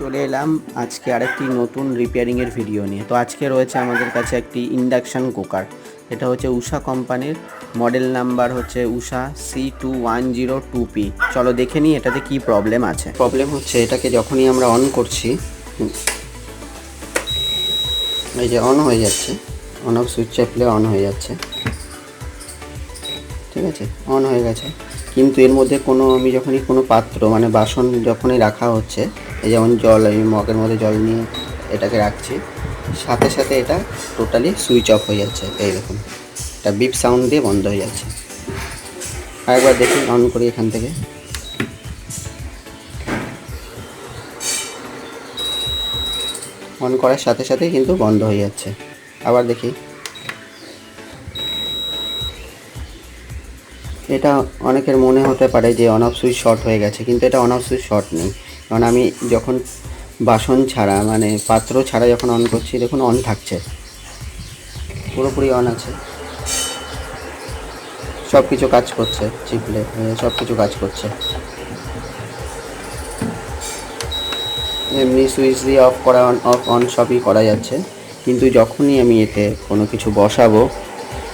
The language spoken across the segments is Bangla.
চলে এলাম আজকে আরেকটি নতুন রিপেয়ারিংয়ের ভিডিও নিয়ে। তো আজকে রয়েছে আমাদের কাছে একটি ইন্ডাকশান কুকার এটা হচ্ছে উষা কোম্পানির মডেল নাম্বার হচ্ছে Usha C two one zero two P চলো দেখে নিই এটাতে কি প্রবলেম আছে। প্রবলেম হচ্ছে এটাকে যখনই আমরা অন করছি, এই যে অন হয়ে যাচ্ছে অন অফ সুইচ চাপলে অন হয়ে যাচ্ছে। ঠিক আছে? অন হয়ে গেছে। কিন্তু এর মধ্যে কোনো, আমি যখনই কোনো পাত্র মানে বাসন যখনই রাখা হচ্ছে এই যেমন জল আমি মগের মধ্যে জল নিয়ে এটাকে রাখছি। সাথে সাথে এটা টোটালি সুইচ অফ হয়ে যাচ্ছে। এই এটা বিপ সাউন্ড দিয়ে বন্ধ হয়ে যাচ্ছে। আরেকবার দেখি অন করি এখান থেকে। অন করার সাথে সাথে কিন্তু বন্ধ হয়ে যাচ্ছে। আবার দেখি। এটা অনেকের মনে হতে পারে যে অন অফ সুইচ শর্ট হয়ে গেছে, কিন্তু এটা অন অফ সুইচ শর্ট নেই। কারণ আমি যখন বাসন ছাড়া মানে পাত্র ছাড়া যখন অন করছি, দেখুন অন থাকছে। পুরোপুরি অন আছে। সব কিছু কাজ করছে চিপলে সব কিছু কাজ করছে। এমনি সুইচ দিয়ে অফ করা অফ অন সবই করা যাচ্ছে। কিন্তু যখনই আমি এতে কোনো কিছু বসাবো,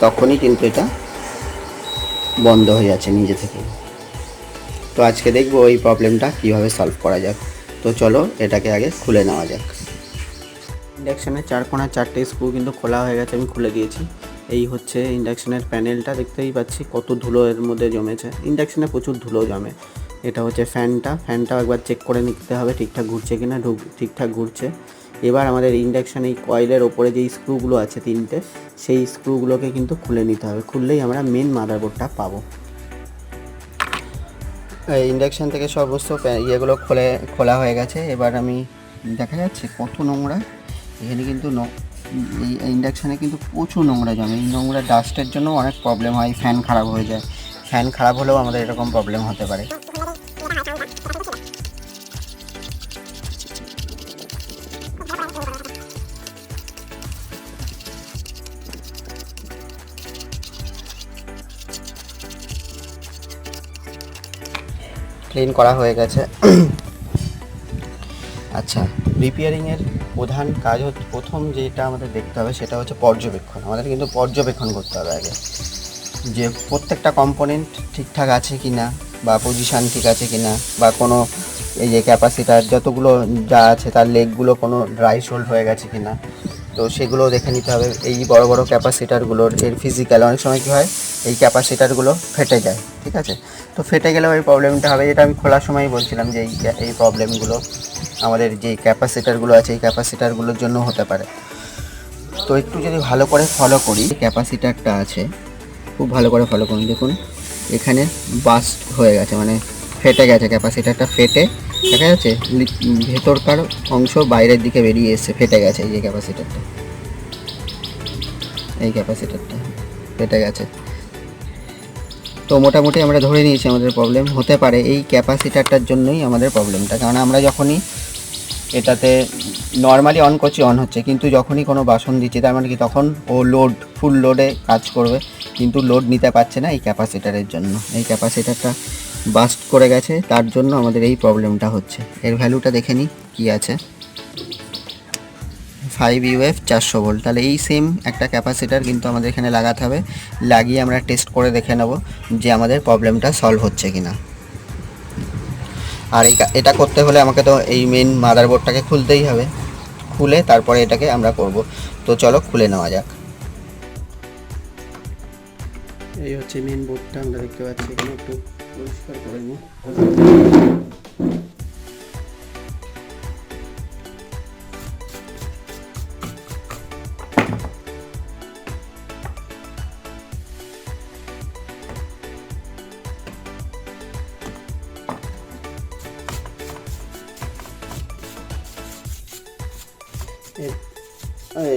তখনই কিন্তু এটা বন্ধ হয়ে যাচ্ছে নিজে থেকে তো আজকে দেখব এই প্রবলেমটা কীভাবে সলভ করা যাক। তো চলো এটাকে আগে খুলে নেওয়া যাক। ইন্ডাকশানের চার কোণা চারটে স্ক্রু কিন্তু খোলা হয়ে গেছে, আমি খুলে দিয়েছি। এই হচ্ছে ইন্ডাকশানের প্যানেলটা দেখতেই পাচ্ছি কত ধুলো এর মধ্যে জমেছে। ইন্ডাকশানে প্রচুর ধুলো জমে। এটা হচ্ছে ফ্যানটা ফ্যানটাও একবার চেক করে নিতে হবে ঠিকঠাক ঘুরছে কিনা, ঢুক, ঠিকঠাক ঘুরছে। এবার আমাদের ইন্ডাকশান এই কয়েলের ওপরে যে স্ক্রুগুলো আছে তিনটে, সেই স্ক্রুগুলোকে কিন্তু খুলে নিতে হবে। খুললেই আমরা মেন মাদারবোর্ডটা পাবো। ইন্ডাকশান থেকে সমস্ত ইয়েগুলো খোলে, খোলা হয়ে গেছে। এবার আমি দেখা যাচ্ছে কত নোংরা। এখানে কিন্তু এই ইন্ডাকশানে কিন্তু প্রচুর নোংরা জমে। এই নোংরা ডাস্টের জন্য অনেক প্রবলেম হয়। ফ্যান খারাপ হয়ে যায়। ফ্যান খারাপ হলেও আমাদের এরকম প্রবলেম হতে পারে। ক্লিন করা হয়ে গেছে। আচ্ছা রিপেয়ারিংয়ের প্রধান কাজ হচ্ছে, প্রথম যেটা আমাদের দেখতে হবে সেটা হচ্ছে পর্যবেক্ষণ। আমাদের কিন্তু পর্যবেক্ষণ করতে হবে আগে। যে প্রত্যেকটা কম্পোনেন্ট ঠিকঠাক আছে কি না বা পজিশান ঠিক আছে কি না বা কোনো এই যে ক্যাপাসিটার যতগুলো যা আছে, তার লেগগুলো কোনো ড্রাই শোল্ড হয়ে গেছে কি না তো সেগুলো দেখে নিতে হবে। এই বড় বড় ক্যাপাসিটারগুলোর এর ফিজিক্যাল অনেক সময় কী হয়, এই ক্যাপাসিটারগুলো ফেটে যায়, ঠিক আছে? তো ফেটে গেলেও এই প্রবলেমটা হবে, যেটা আমি খোলার সময় বলছিলাম যে এই এই প্রবলেমগুলো আমাদের যে ক্যাপাসিটারগুলো আছে, এই ক্যাপাসিটারগুলোর জন্য হতে পারে। তো একটু যদি ভালো করে ফলো করি ক্যাপাসিটারটা আছে, খুব ভালো করে ফলো করুন। দেখুন, এখানে বাস্ট হয়ে গেছে মানে ফেটে গেছে ক্যাপাসিটারটা ফেটে, দেখা যাচ্ছে ভেতরকার অংশ বাইরের দিকে বেরিয়ে এসছে ফেটে গেছে, এই যে ক্যাপাসিটারটা এই ক্যাপাসিটারটা ফেটে গেছে। তো মোটামুটি আমরা ধরে নিয়েছি আমাদের প্রবলেম হতে পারে এই ক্যাপাসিটারটার জন্যই আমাদের প্রবলেমটা কারণ আমরা যখনই এটাতে নর্মালি অন করছি অন হচ্ছে। কিন্তু যখনই কোনো বাসন দিচ্ছি, তার মানে কি তখন ও লোড ফুল লোডে কাজ করবে। কিন্তু লোড নিতে পারছে না এই ক্যাপাসিটারের জন্য। এই ক্যাপাসিটারটা বাস্ট করে গেছে, তার জন্য আমাদের এই প্রবলেমটা হচ্ছে। এর ভ্যালুটা দেখে নিই কী আছে? ফাইভ ইউএফ চারশো ভোল্ট তাহলে এই সেম একটা ক্যাপাসিটার কিন্তু আমাদের এখানে লাগাতে হবে। লাগিয়ে আমরা টেস্ট করে দেখে নেব যে আমাদের প্রবলেমটা সলভ হচ্ছে কি না আর এটা করতে হলে আমাকে তো এই মেন মাদারবোর্ডটাকে খুলতেই হবে। খুলে তারপরে এটাকে আমরা করব। তো চলো খুলে নেওয়া যাক। এই হচ্ছে মেন বোর্ডটা আমরা দেখতে পাচ্ছি এখানে একটু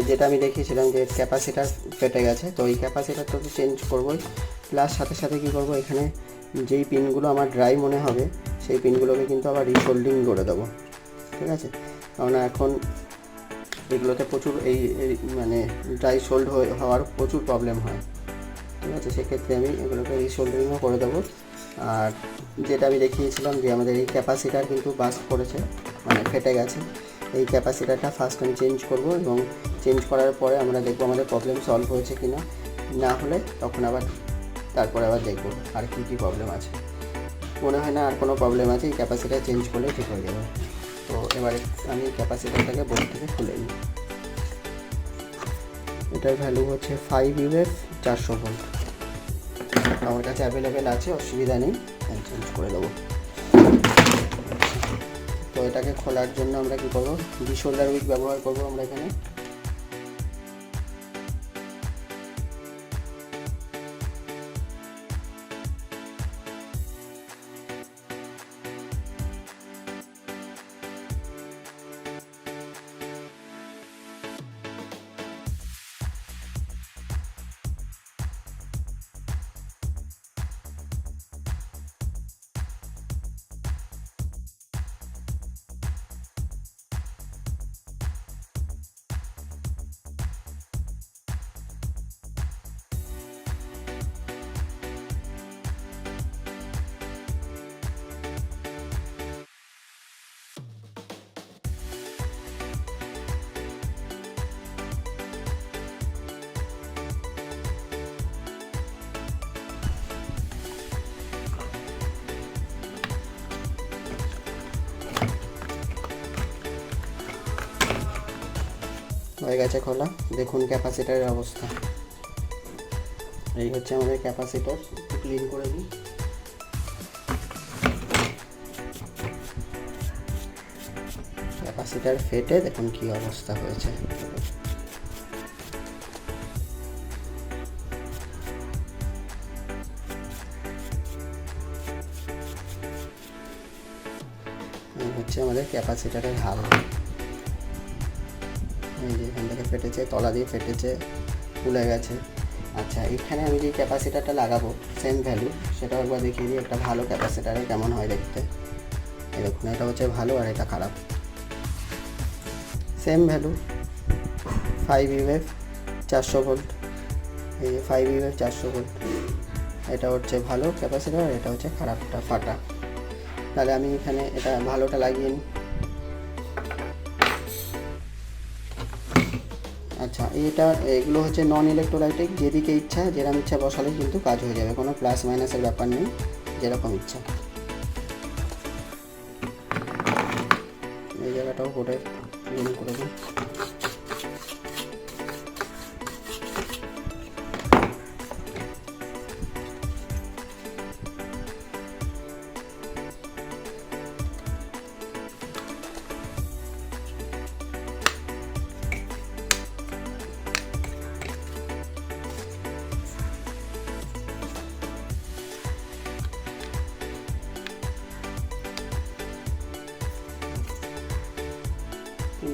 যেটা আমি দেখিয়েছিলাম যে ক্যাপাসিটার ফেটে গেছে, তো এই ক্যাপাসিটারটা তো চেঞ্জ করবোই প্লাস সাথে সাথে কী করব, এখানে যেই পিনগুলো আমার ড্রাই মনে হবে, সেই পিনগুলোকে কিন্তু আবার রিফোল্ডিং করে দেবো। ঠিক আছে? কারণ এখন এগুলোতে প্রচুর এই মানে ড্রাই শোল্ড হওয়ার প্রচুর প্রবলেম হয়। ঠিক আছে? সেক্ষেত্রে আমি এগুলোকে রিশোল্ডারিংও করে দেবো। আর যেটা আমি দেখিয়েছিলাম যে আমাদের এই ক্যাপাসিটার কিন্তু বাস্ট করেছে মানে ফেটে গেছে। এই ক্যাপাসিটারটা ফার্স্ট আমি চেঞ্জ করব এবং চেঞ্জ করার পরে আমরা দেখব আমাদের প্রবলেম সলভ হয়েছে কি না না হলে তখন আবার তারপরে আবার দেখব আর কী কী প্রবলেম আছে। মনে হয় না আর কোনো প্রবলেম আছে, এই ক্যাপাসিটার চেঞ্জ করলে ঠিক হয়ে যাবে। তো এবারে আমি ক্যাপাসিটারটাকে বোর্ড থেকে খুলে নিই। এটার ভ্যালু হচ্ছে ফাইভ ইউএফ চারশো ভোল্ট আমার কাছে অ্যাভেলেবেল আছে, অসুবিধা নেই, আমি চেঞ্জ করে দেবো। তো এটাকে খোলার জন্য আমরা কী করব? ডি শোল্ডার উইক ব্যবহার করব আমরা এখানে। হয়ে গেছে খোলা। দেখুন ক্যাপাসিটারের অবস্থা। এই হচ্ছে আমাদের ক্যাপাসিটার। ক্লিন করে দিই। ক্যাপাসিটার ফেটে দেখুন কি অবস্থা হয়েছে। হচ্ছে আমাদের ক্যাপাসিটারের হাল। এখান থেকে ফেটেছে, তলা দিয়ে ফেটেছে, ফুলে গেছে। আচ্ছা এখানে আমি যে ক্যাপাসিটারটা লাগাবো সেম ভ্যালু সেটাও একবার দেখিয়ে দিই, একটা ভালো ক্যাপাসিটারে কেমন হয় দেখতে। এরকম এটা হচ্ছে ভালো আর এটা খারাপ। সেম ভ্যালু ফাইভ ইউএফ চারশো ভোল্ট এই যে ফাইভ ইউএফ চারশো ভোল্ট এটা হচ্ছে ভালো ক্যাপাসিটার, আর এটা হচ্ছে খারাপটা, ফাটা। তাহলে আমি এখানে এটা ভালোটা লাগিয়ে নিই। আচ্ছা এটা, এগুলো হচ্ছে নন ইলেকট্রোলাইটিক যেদিকে ইচ্ছা যেরকম ইচ্ছা বসালে কিন্তু কাজ হয়ে যাবে, কোনো প্লাস মাইনাসের ব্যাপার নেই, যেরকম ইচ্ছা। এই জায়গাটাও করে করে দিই।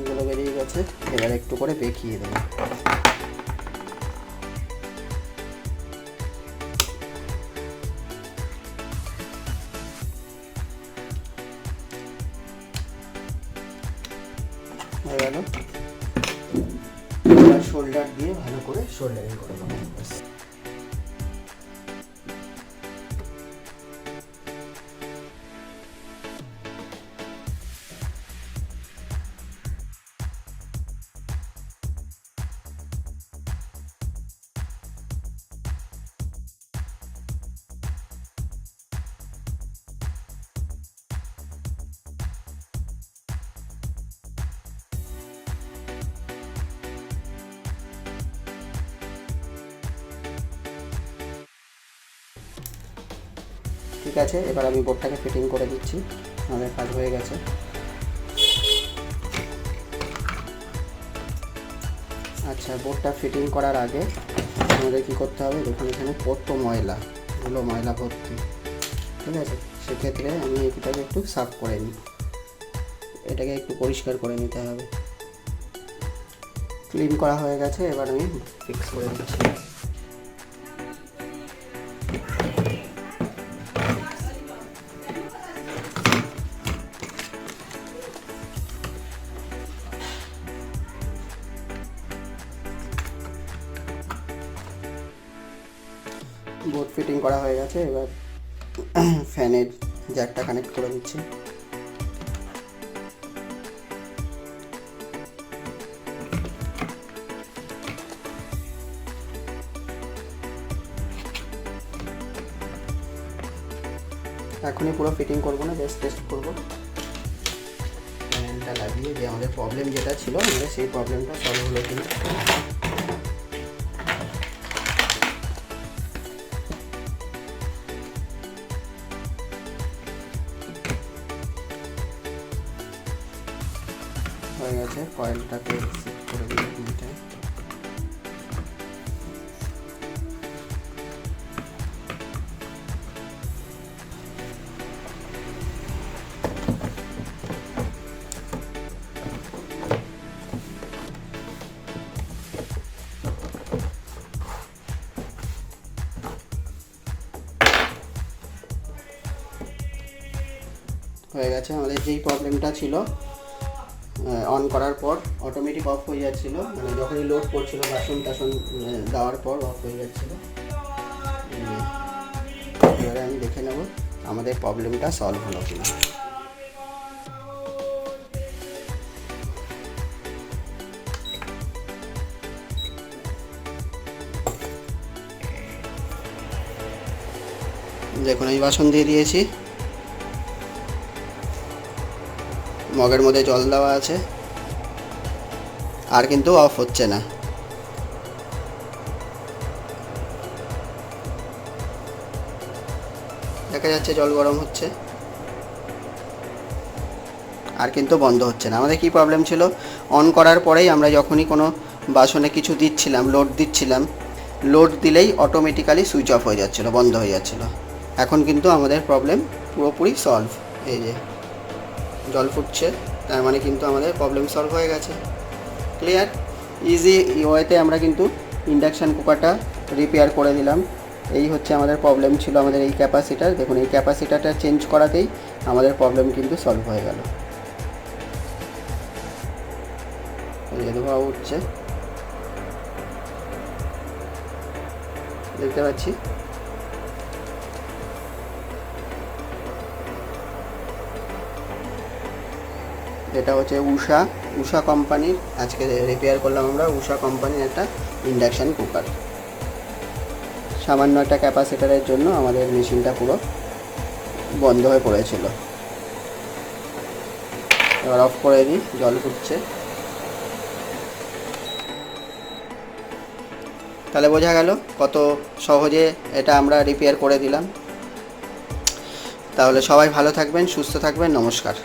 পিনগুলো বেরিয়ে গেছে, এবার একটু করে বেঁকিয়ে দেবো। হয়ে গেল। শোল্ডার দিয়ে ভালো করে শোল্ডারিং করে দেবো। ঠিক আছে, এবার আমি বোর্ডটাকে ফিটিং করে দিচ্ছি। আমাদের কাজ হয়ে গেছে। আচ্ছা বোর্ডটা ফিটিং করার আগে আমাদের কী করতে হবে? দেখুন, এখানে কত ময়লা, ধুলো ময়লা ভর্তি। ঠিক আছে? সেক্ষেত্রে আমি এটাকে একটু সাফ করে নিই। এটাকে একটু পরিষ্কার করে নিতে হবে। ক্লিন করা হয়ে গেছে, এবার আমি ফিক্স করে দিচ্ছি। বোর্ড ফিটিং করা হয়ে গেছে, এবার ফ্যানের জ্যাকটা কানেক্ট করে দিচ্ছি এখনই পুরো ফিটিং করব না জাস্ট টেস্ট করব। ফ্যানটা লাগিয়ে যে আমাদের প্রবলেম যেটা ছিল, আমাদের সেই প্রবলেমটা সলভ হলো কিনা। কয়েলটাকে সেট করে দিই তিনটে। হয়ে গেছে আমাদের যেই প্রবলেমটা ছিল অন করার পর অটোমেটিক অফ হয়ে যাচ্ছিল। মানে যখনই লোড করছিল বাসন টাসন দেওয়ার পর অফ হয়ে যাচ্ছিল। এই, এবারে আমি দেখে নেব আমাদের প্রবলেমটা সলভ হলো কিনা। দেখুন আমি বাসন দিয়ে দিয়েছি। মগের মধ্যে জল দেওয়া আছে। আর কিন্তু অফ হচ্ছে না। দেখা যাচ্ছে জল গরম হচ্ছে। আর কিন্তু বন্ধ হচ্ছে না। আমাদের কি প্রবলেম ছিল? অন করার পরেই আমরা যখনই কোনো বাসনে কিছু দিচ্ছিলাম লোড দিচ্ছিলাম লোড দিলেই অটোমেটিক্যালি সুইচ অফ হয়ে যাচ্ছিল, বন্ধ হয়ে যাচ্ছিল। এখন কিন্তু আমাদের প্রবলেম পুরোপুরি সলভ এই যে জল ফুটছে, তার মানে কিন্তু আমাদের প্রবলেম সলভ হয়ে গেছে। ক্লিয়ার ইজি ওয়েতে আমরা কিন্তু ইন্ডাকশান কুকারটা রিপেয়ার করে দিলাম এই হচ্ছে আমাদের প্রবলেম ছিল আমাদের এই ক্যাপাসিটার দেখুন, এই ক্যাপাসিটারটা চেঞ্জ করাতেই আমাদের প্রবলেম কিন্তু সলভ হয়ে গেল। উঠছে। দেখতে পাচ্ছি? এটা হচ্ছে উষা উষা কোম্পানির, আজকে রিপেয়ার করলাম আমরা, উষা কোম্পানির একটা ইন্ডাকশান কুকার সামান্য একটা ক্যাপাসিটারের জন্য আমাদের মেশিনটা পুরো বন্ধ হয়ে পড়েছিল। এবার অফ করে দিই, জল ফুটছে। তাহলে বোঝা গেল কত সহজে এটা আমরা রিপেয়ার করে দিলাম। তাহলে সবাই ভালো থাকবেন, সুস্থ থাকবেন, নমস্কার।